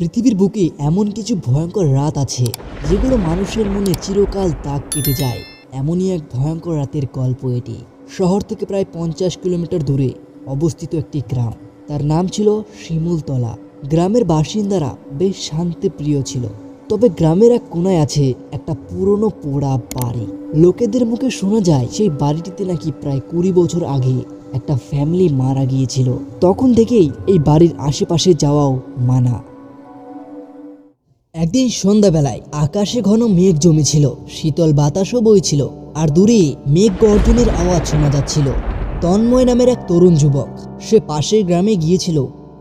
পৃথিবীর বুকে এমন কিছু ভয়ঙ্কর রাত আছে, যেগুলো মানুষের মনে চিরকাল দাগ কেটে যায়। এমনই এক ভয়ঙ্কর রাতের গল্প এটি। শহর থেকে প্রায় পঞ্চাশ কিলোমিটার দূরে অবস্থিত একটি গ্রাম। তার নাম ছিল শিমুলতলা। গ্রামের বাসিন্দারা বেশ শান্তিপ্রিয় ছিল। তবে গ্রামের এক কোনায় আছে একটা পুরনো পোড়া বাড়ি। লোকেদের মুখে শোনা যায় সেই বাড়িটিতে নাকি প্রায় কুড়ি বছর আগে একটা ফ্যামিলি মারা গিয়েছিল। তখন থেকেই এই বাড়ির আশেপাশে যাওয়াও মানা। একদিন সন্ধ্যাবেলায় আকাশে ঘন মেঘ জমেছিল, শীতল বাতাসও বইছিল, আর দূরে মেঘ গর্জনের আওয়াজ শোনা যাচ্ছিল। তন্ময় নামের এক তরুণ যুবক, সে পাশের গ্রামে গিয়েছিল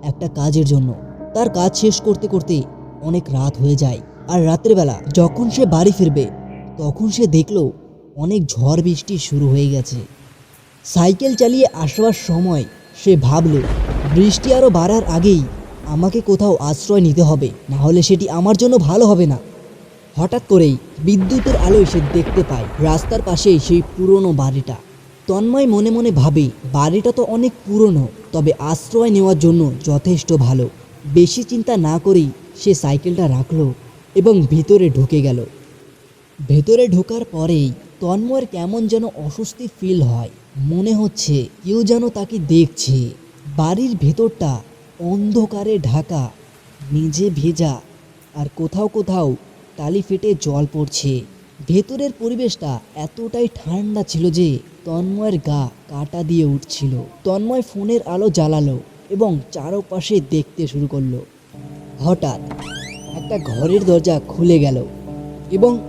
একটা কাজের জন্য। তার কাজ শেষ করতে করতে অনেক রাত হয়ে যায়, আর রাতের বেলা যখন সে বাড়ি ফিরবে, তখন সে দেখল অনেক ঝড় বৃষ্টি শুরু হয়ে গেছে। সাইকেল চালিয়ে আসবার সময় সে ভাবল, বৃষ্টি আরও বাড়ার আগেই আমাকে কোথাও আশ্রয় নিতে হবে না হলে সেটি আমার জন্য ভালো হবে না। হঠাৎ করেই বিদ্যুতের আলোয় সে দেখতে পায় রাস্তার পাশেই সেই পুরনো বাড়িটা। তন্ময় মনে মনে ভাবে, বাড়িটা তো অনেক পুরনো, তবে আশ্রয় নেওয়ার জন্য যথেষ্ট ভালো। বেশি চিন্তা না করেই সে সাইকেলটা রাখল এবং ভিতরে ঢুকে গেল। ভেতরে ঢোকার পরেই তন্ময়ের কেমন যেন অস্বস্তি ফিল হয়। মনে হচ্ছে কেউ যেন তাকে দেখছে। বাড়ির ভেতরটা অন্ধকারে ঢাকা নিজে ভেজা, আর কোথাও কোথাও টালি ফেটে জল পড়ছে। ভেতরের পরিবেশটা এতটাই ঠান্ডা ছিল যে তন্ময়ের গা কাটা দিয়ে উঠছিল। তন্ময় ফোনের আলো জ্বালালো এবং চারপাশে দেখতে শুরু করল। হঠাৎ একটা ঘরের দরজা খুলে গেল এবং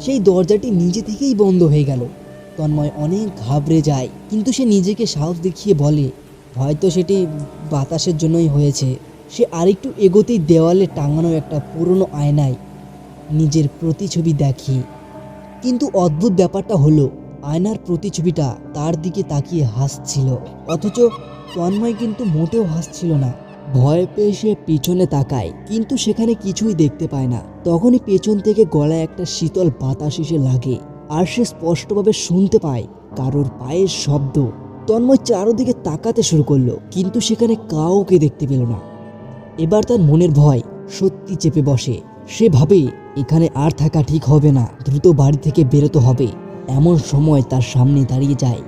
সেই দরজাটি নিজে থেকেই বন্ধ হয়ে গেল। তন্ময় অনেক ঘাবড়ে যায়, কিন্তু সে নিজেকে সাহস দেখিয়ে বলে হয়তো সেটি বাতাসের জন্যই হয়েছে। সে আরেকটু এগোতেই দেওয়ালে টাঙানো একটা পুরনো আয়নায় নিজের প্রতিছবি দেখে। কিন্তু অদ্ভুত ব্যাপারটা হলো, আয়নার প্রতিছবিটা তার দিকে তাকিয়ে হাসছিল। অথচ তন্ময় কিন্তু মোটেও হাসছিল না। ভয় পেয়ে সে পিছনে তাকায়, কিন্তু সেখানে কিছুই দেখতে পায় না। তখনই পেছন থেকে গলায় একটা শীতল বাতাস এসে লাগে, আর সে স্পষ্টভাবে শুনতে পায় কারোর পায়ের শব্দ। তন্ময় চারোদিকে তাকাতে শুরু করল, কিন্তু সেখানে কাউকে দেখতে পেল না। এবার তার মনের ভয় সত্যি চেপে বসে। সে ভাবে, এখানে আর থাকা ঠিক হবে না, দ্রুত বাড়ি থেকে বেরোতে হবে। এমন সময় তার সামনে দাঁড়িয়ে যায়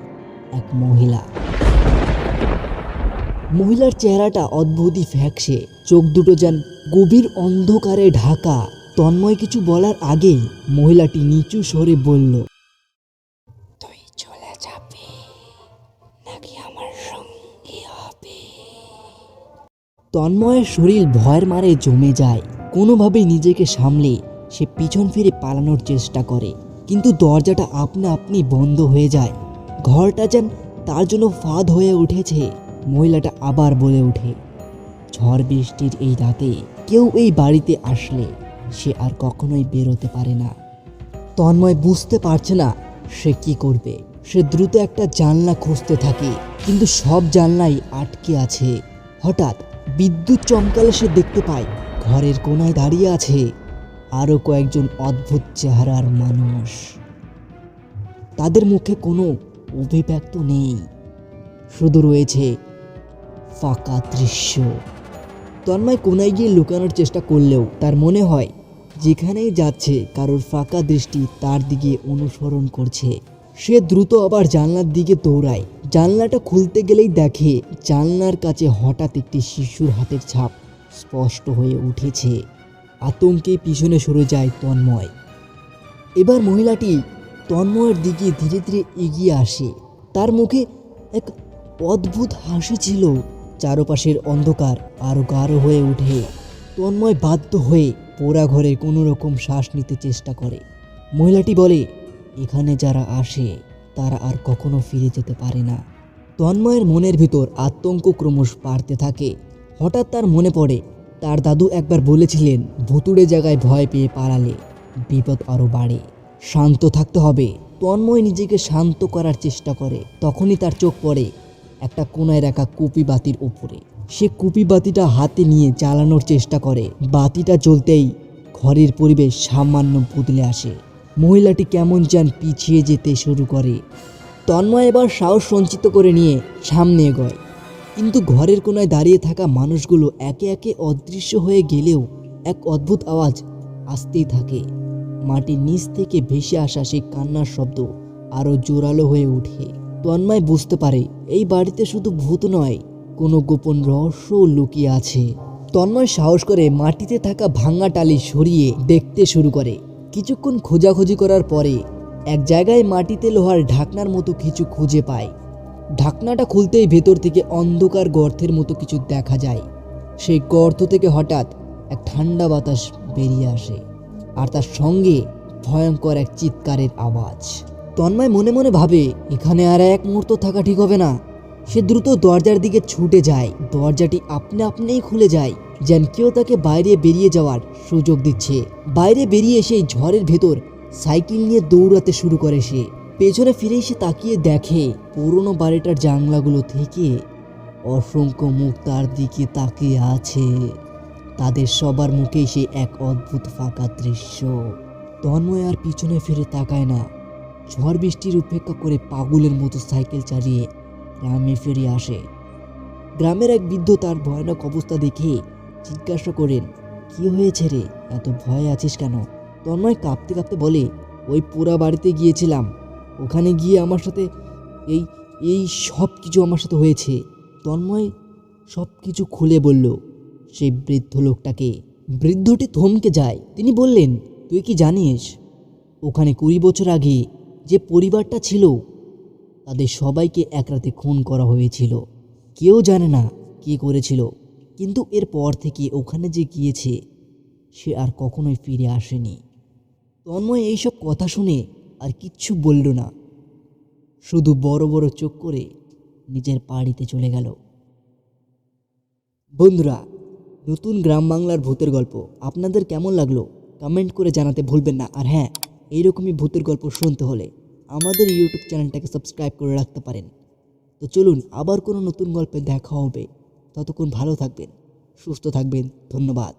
এক মহিলা। মহিলার চেহারাটা অদ্ভুতই ফ্যাকসে। চোখ দুটো যেন গভীর অন্ধকারে ঢাকা। তন্ময় কিছু বলার আগেই মহিলাটি নিচু স্বরে বলল নাকি আমার সঙ্গী হবে? তন্ময়ের শরীর ভয়ের মারে জমে যায়। কোনোভাবে নিজেকে সামলে সে পিছন ফিরে পালানোর চেষ্টা করে। কিন্তু দরজাটা আপনা আপনি বন্ধ হয়ে যায়। ঘরটা যেন তার জন্য ফাঁদ হয়ে উঠেছে, মহিলাটা আবার বলে ওঠে, ঝড় বৃষ্টির এই রাতে কেউ এই বাড়িতে আসলে সে আর কখনোই বেরোতে পারে না। তন্ময় বুঝতে পারছে না সে কি করবে। সে দ্রুত একটা জানলা খুঁজতে থাকে, কিন্তু সব জানলাই আটকে আছে। হঠাৎ বিদ্যুৎ চমকালে সে দেখতে পায়, ঘরের কোনায় দাঁড়িয়ে আছে আরও কয়েকজন অদ্ভুত চেহারার মানুষ। তাদের মুখে কোনো অভিব্যক্ত নেই, শুধু রয়েছে ফাঁকা দৃশ্য। তন্ময় কোনায় গিয়ে লুকানোর চেষ্টা করলেও তার মনে হয়, যেখানেই যাচ্ছে কারোর ফাঁকা দৃষ্টি তার দিকে অনুসরণ করছে। সে দ্রুত আবার জানলার দিকে দৌড়ায়। জানলাটা খুলতে গেলেই দেখে জানলার কাছে হঠাৎ একটি শিশুর হাতের ছাপ স্পষ্ট হয়ে উঠেছে। আতঙ্কে পিছনে সরে যায় তন্ময়। এবার মহিলাটি তন্ময়ের দিকে ধীরে ধীরে এগিয়ে আসে। তার মুখে এক অদ্ভুত হাসি ছিল। চারপাশের অন্ধকার আরও গাঢ় হয়ে ওঠে। তন্ময় বাধ্য হয়ে পোড়া ঘরে কোনো রকম শ্বাস নিতে চেষ্টা করে। মহিলাটি বলে এখানে যারা আসে, তারা আর কখনো ফিরে যেতে পারে না। তন্ময়ের মনের ভিতর আতঙ্ক ক্রমশ বাড়তে থাকে। হঠাৎ তার মনে পড়ে, তার দাদু একবার বলেছিলেন, ভুতুড়ে জায়গায় ভয় পেয়ে পালালে বিপদ আরও বাড়ে। শান্ত থাকতে হবে। তন্ময় নিজেকে শান্ত করার চেষ্টা করে। তখনই তার চোখ পড়ে একটা কোনায় রাখা কুপি বাতির উপরে। সে কুপি বাতিটা হাতে নিয়ে জ্বালানোর চেষ্টা করে। বাতিটা জ্বলতেই ঘরের পরিবেশ সামান্য বদলে আসে। মহিলাটি কেমন যেন পিছিয়ে যেতে শুরু করে। তন্ময় এবার সাহস সঞ্চিত করে নিয়ে সামনে এগোয়। কিন্তু ঘরের কোনায় দাঁড়িয়ে থাকা মানুষগুলো একে একে অদৃশ্য হয়ে গেলেও এক অদ্ভুত আওয়াজ আসতেই থাকে। মাটির নিচ থেকে ভেসে আসা সেই কান্নার শব্দ আরও জোরালো হয়ে ওঠে। তন্ময় বুঝতে পারে, এই বাড়িতে শুধু ভূত নয়, কোনো গোপন রহস্যও লুকিয়ে আছে। তন্ময় সাহস করে মাটিতে থাকা ভাঙা টালি সরিয়ে দেখতে শুরু করে। কিছুক্ষণ খোঁজাখুঁজি করার পরে এক জায়গায় মাটিতে লোহার ঢাকনার মতো কিছু খুঁজে পায়। ঢাকনাটা খুলতেই ভেতর থেকে অন্ধকার গর্তের মতো কিছু দেখা যায়। সেই গর্ত থেকে হঠাৎ এক ঠান্ডা বাতাস বেরিয়ে আসে আর তার সঙ্গে ভয়ঙ্কর এক চিৎকারের আওয়াজ। তন্ময় মনে মনে ভাবে, এখানে আর এক মুহূর্ত থাকা ঠিক হবে না। সে দ্রুত দরজার দিকে ছুটে যায়। দরজাটি আপনা আপনিই খুলে যায়, যেন কেউ তাকে বাইরে বেরিয়ে যাওয়ার সুযোগ দিচ্ছে। বাইরে বেরিয়ে সেই ঝড়ের ভেতর সাইকেল নিয়ে দৌড়াতে শুরু করে সে। পেছনে ফিরে এসে তাকিয়ে দেখে, পুরনো বাড়িটার জানলাগুলো থেকে অসংখ্য মুখ তার দিকে তাকিয়ে আছে। তাদের সবার মুখেই সে এক অদ্ভুত ফাঁকা দৃশ্য। তন্ময় আর পিছনে ফিরে তাকায় না। ঝড় বৃষ্টির উপেক্ষা করে পাগলের মতো সাইকেল চালিয়ে গ্রামে ফিরে আসে। গ্রামের এক বৃদ্ধ তার ভয়ানক অবস্থা দেখে জিজ্ঞাসা করেন, কি হয়েছে রে? এত ভয় আছিস কেন? তন্ময় কাঁপতে কাঁপতে বলে, ওই পুরা বাড়িতে গিয়েছিলাম। ওখানে গিয়ে আমার সাথে এই এই সব কিছু আমার সাথে হয়েছে। তন্ময় সব কিছু খুলে বলল, সেই বৃদ্ধ লোকটাকে। বৃদ্ধটি থমকে যায়। তিনি বললেন, তুই কি জানিস, ওখানে কুড়ি বছর আগে যে পরিবারটা ছিল তাদের সবাইকে এক রাতে খুন করা হয়েছিল। কেউ জানে না কে করেছিল, কিন্তু এরপর থেকে ওখানে যে গিয়েছে, সে আর কখনোই ফিরে আসেনি। তন্ময় এইসব কথা শুনে আর কিচ্ছু বলল না। শুধু বড় বড় চোখ করে নিজের বাড়িতে চলে গেল। বন্ধুরা, নতুন গ্রাম বাংলার ভূতের গল্প আপনাদের কেমন লাগল? কমেন্ট করে জানাতে ভুলবেন না। আর হ্যাঁ এইরকমই ভূতের গল্প শুনতে হলে আমাদের ইউটিউব চ্যানেলটাকে সাবস্ক্রাইব করে রাখতে পারেন। তো চলুন আবার কোনো নতুন গল্পে দেখা হবে। ততক্ষণ ভালো থাকবেন, সুস্থ থাকবেন, ধন্যবাদ।